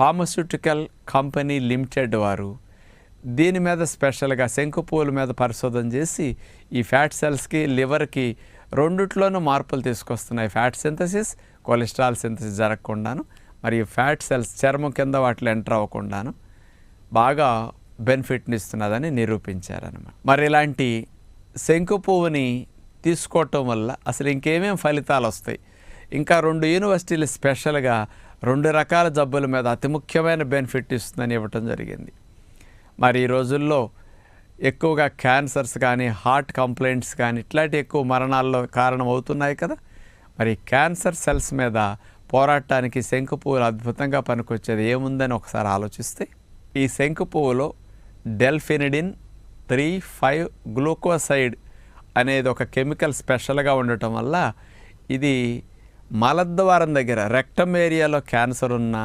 Pharmaceutical company limited వారు దీని మీద స్పెషల్గా శంకుపూల మీద పరిశోధన చేసి ఈ ఫ్యాట్ సెల్స్కి లివర్కి రెండిట్లోనూ మార్పులు తీసుకొస్తున్నాయి. ఫ్యాట్ సింథసిస్ కొలెస్ట్రాల్ సింథసిస్ జరగకుండాను మరియు ఫ్యాట్ సెల్స్ చర్మం కింద వాటిలో ఎంటర్ అవ్వకుండాను బాగా బెనిఫిట్ని ఇస్తున్నదని నిరూపించారనమాట మరి ఇలాంటి శంకు పువ్వుని తీసుకోవటం వల్ల అసలు ఇంకేమేం ఫలితాలు వస్తాయి? ఇంకా రెండు యూనివర్సిటీలు స్పెషల్గా రెండు రకాల జబ్బుల మీద అతి ముఖ్యమైన బెనిఫిట్ ఇస్తుందని ఇవ్వటం జరిగింది. మరి ఈ రోజుల్లో ఎక్కువగా క్యాన్సర్స్ కానీ హార్ట్ కంప్లైంట్స్ కానీ ఇట్లాంటి ఎక్కువ మరణాల్లో కారణం అవుతున్నాయి కదా. మరి క్యాన్సర్ సెల్స్ మీద పోరాటానికి శంకు పువ్వులు అద్భుతంగా పనికొచ్చేది ఏముందని ఒకసారి ఆలోచిస్తే ఈ శంకు పువ్వులో డెల్ఫినిడిన్ త్రీ ఫైవ్ గ్లూకోసైడ్ అనేది ఒక కెమికల్ స్పెషల్గా ఉండటం వల్ల ఇది మలద్వారం దగ్గర రెక్టమ్ ఏరియాలో క్యాన్సర్ ఉన్నా